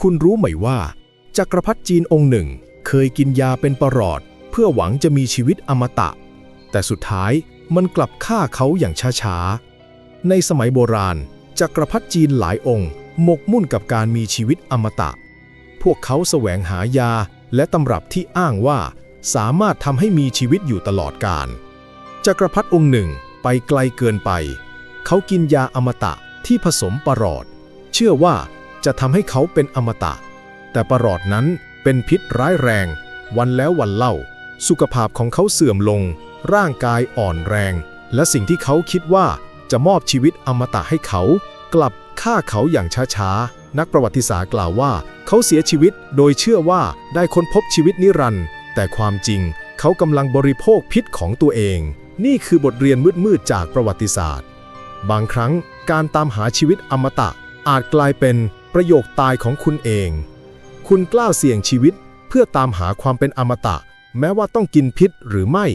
คุณรู้ไหมว่า จักรพรรดิจีนองค์หนึ่ง เคยกินยาเป็นประหลอด เพื่อหวังจะมีชีวิตอมตะ แต่สุดท้ายมันกลับฆ่าเขาอย่างช้าๆ ในสมัยโบราณ จักรพรรดิจีนหลายองค์หมกมุ่นกับการมีชีวิตอมตะ พวกเขาแสวงหายาและตำรับที่อ้างว่า สามารถทำให้มีชีวิตอยู่ตลอดกาลจักรพรรดิองค์หนึ่งไปไกลเกินไป เขากินยาอมตะที่ผสมประหลอด เชื่อว่า จะทำให้เขาเป็นอมตะ แต่ประหลอดนั้นเป็นพิษร้ายแรง วันแล้ววันเล่า สุขภาพของเขาเสื่อมลง ร่างกายอ่อนแรง และสิ่งที่เขาคิดว่าจะมอบชีวิตอมตะให้เขา กลับฆ่าเขาอย่างช้าๆ นักประวัติศาสตร์กล่าวว่า เขาเสียชีวิตโดยเชื่อว่าได้ค้นพบชีวิตนิรันดร์แต่ความจริง เขากำลังบริโภคพิษของตัวเอง นี่คือบทเรียนมืดๆจากประวัติศาสตร์ บางครั้งการตามหาชีวิตอมตะอาจกลายเป็น ประโยคตายของคุณเอง คุณกล้าเสี่ยงชีวิตเพื่อตามหาความเป็นอมตะ แม้ว่าต้องกินพิษหรือไม่